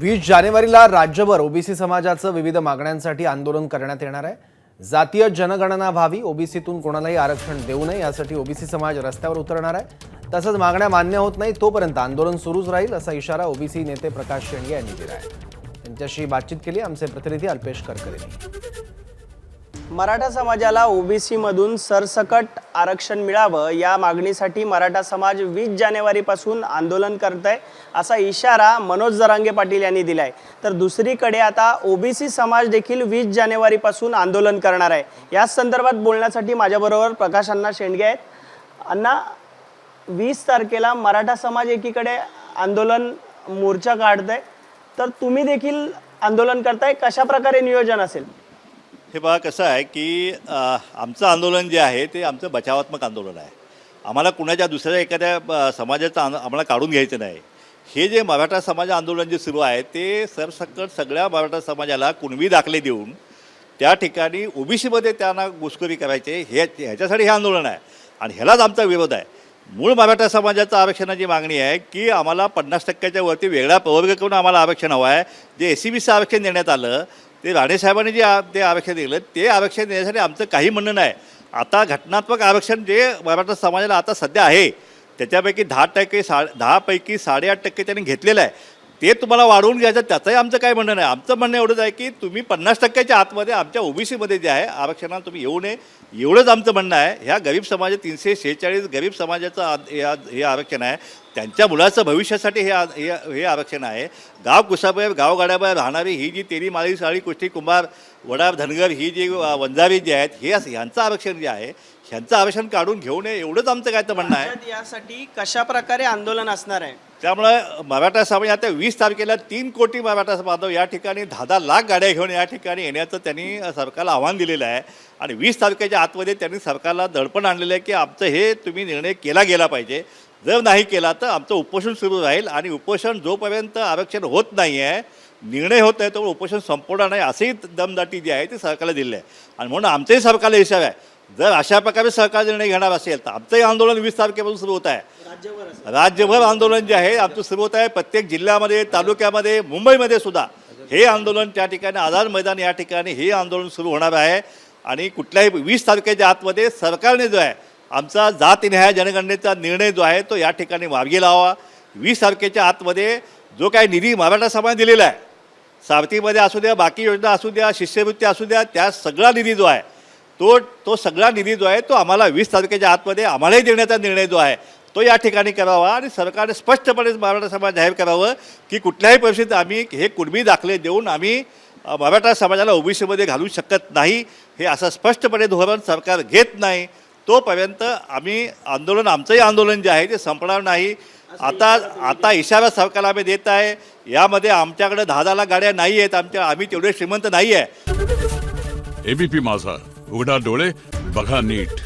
वीस जानेवारीला राज्यभर ओबीसी समाजाचं विविध मागण्यांसाठी आंदोलन करण्यात येणार आहे. जातीय जनगणना व्हावी ओबीसीतून कोणालाही आरक्षण देऊ नये यासाठी ओबीसी समाज रस्त्यावर उतरणार आहे. तसंच मागण्या मान्य होत नाही तोपर्यंत आंदोलन सुरूच राहील असा इशारा ओबीसी नेते प्रकाश शेंडगे यांनी दिला आहे त्यांच्याशी बातचीत केली आमचे प्रतिनिधी अल्पेश करकर मराठा समाजाला ओबीसीमधून सरसकट आरक्षण मिळावं या मागणीसाठी मराठा समाज वीस जानेवारीपासून आंदोलन करत आहे असा इशारा मनोज जरांगे पाटील यांनी दिलाय. तर दुसरीकडे आता ओबीसी समाज देखील वीस जानेवारीपासून आंदोलन करणार आहे. याच संदर्भात बोलण्यासाठी माझ्याबरोबर प्रकाश अण्णा शेंडगे आहेत. अण्णा वीस तारखेला मराठा समाज एकीकडे आंदोलन मोर्चा काढत आहे तर तुम्ही देखील आंदोलन करताय. कशा प्रकारे नियोजन असेल? हे बघा कसं आहे की आमचं आंदोलन जे आहे ते आमचं बचावात्मक आंदोलन आहे. आम्हाला कुणाच्या दुसऱ्या एखाद्या समाजाचं आंदो- आम्हाला काढून घ्यायचं नाही. हे जे मराठा समाज आंदोलन जे सुरू आहे ते सरसकट सगळ्या मराठा समाजाला कुणबी दाखले देऊन त्या ठिकाणी ओबीसीमध्ये त्यांना घुसखोरी करायचे हे ह्याच्यासाठी हे आंदोलन आहे. आणि ह्यालाच आमचा विरोध आहे. मूळ मराठा समाजाचं आरक्षणाची मागणी आहे की आम्हाला पन्नास टक्क्याच्या वरती वेगळा प्रवर्ग करून आम्हाला आरक्षण हवं आहे. जे एस सी बीचं आरक्षण देण्यात आलं ते राणेसाहेबांनी जे ते आरक्षण दिलं ते आरक्षण देण्यासाठी आमचं काही म्हणणं नाही. आता घटनात्मक आरक्षण जे मराठा समाजाला आता सध्या आहे त्याच्यापैकी दहा टक्के सा दहापैकी साडेआठ टक्के त्यांनी घेतलेलं आहे. ते तुम्हाला वाढवून घ्यायचं त्याचंही आमचं काय म्हणणं नाही. आमचं म्हणणं एवढंच आहे की तुम्ही पन्नास टक्क्याच्या आतमध्ये आमच्या ओबीसीमध्ये जे आहे आरक्षणाला तुम्ही येऊ नये. एवढंच आमचं म्हणणं आहे. ह्या गरीब समाज तीनशे शेहेचाळीस गरीब समाजाचं हे हे आरक्षण आहे. त्यांच्या मुलाचं भविष्यासाठी हे हे आरक्षण आहे. गाव कुसाबाहेर गावगाड्याबाहेर राहणारी ही जी तेरी माळी साळी कुष्टी कुंभार वडार धनगर ही जी वंजारी जी आहेत हे ह्यांचं आरक्षण जे आहे ह्यांचं आरक्षण काढून घेऊ नये एवढंच आमचं काय तर म्हणणं आहे. यासाठी कशा प्रकारे आंदोलन असणार आहे? त्यामुळं मराठा समाज आता वीस तारखेला तीन कोटी मराठा बांधव या ठिकाणी दहा दहा लाख गाड्या घेऊन या ठिकाणी येण्याचं त्यांनी सरकारला आव्हान दिलेलं आहे. आणि वीस तारखेच्या आतमध्ये त्यांनी सरकारला दडपण आणलेलं आहे की आमचं हे तुम्ही निर्णय केला गेला पाहिजे. जर नाही केला तर आमचं उपोषण सुरू राहील आणि उपोषण जोपर्यंत आरक्षण होत नाही आहे निर्णय होत आहे तो उपोषण संपवणार नाही असेही दमदाटी जी आहे ती सरकारला दिली आहे. आणि म्हणून आमचंही सरकारला हिसाब आहे. जर अशा प्रकारे सरकार निर्णय घेणार असेल तर आमचंही आंदोलन वीस तारखेपासून सुरू होत आहे. राज्यभर राज्यभर आंदोलन जे आहे आमचं सुरू होत आहे. प्रत्येक जिल्ह्यामध्ये तालुक्यामध्ये मुंबईमध्ये सुद्धा हे आंदोलन त्या ठिकाणी आझाद मैदान या ठिकाणी हे आंदोलन सुरू होणार आहे. आणि कुठल्याही वीस तारखेच्या आतमध्ये सरकारने जो आहे आमचा जात न्याय जनगणनेचा निर्णय जो आहे तो या ठिकाणी मार्गी लावा. वीस तारखेच्या आतमध्ये जो काही निधी मराठा समाज दिलेला आहे सारथीमध्ये असू द्या बाकी योजना असू द्या शिष्यवृत्ती असू द्या त्या सगळा निधी जो आहे तो तो सगळा निधी जो आहे तो आम्हाला वीस तारखेच्या आतमध्ये आम्हालाही देण्याचा निर्णय जो आहे तो या ठिकाणी करावा आणि सरकारने स्पष्टपणे मराठा समाज जाहीर करावं की कुठल्याही परिस्थितीत आम्ही हे कुणबी दाखले देऊन आम्ही मराठा समाजाला ओबीसीमध्ये घालू शकत नाही. हे असं स्पष्टपणे धोरण सरकार घेत नाही. तोपर्यंत आम्ही आंदोलन आमचंही आंदोलन जे आहे ते संपणार नाही. आता आता इशारा सरकारला आम्ही देत आहे. यामध्ये आमच्याकडे दहा दहाला गाड्या नाही आहेत. आमच्या आम्ही तेवढे श्रीमंत नाही आहे. एबीपी माझा. उघडा डोळे बघा नीट.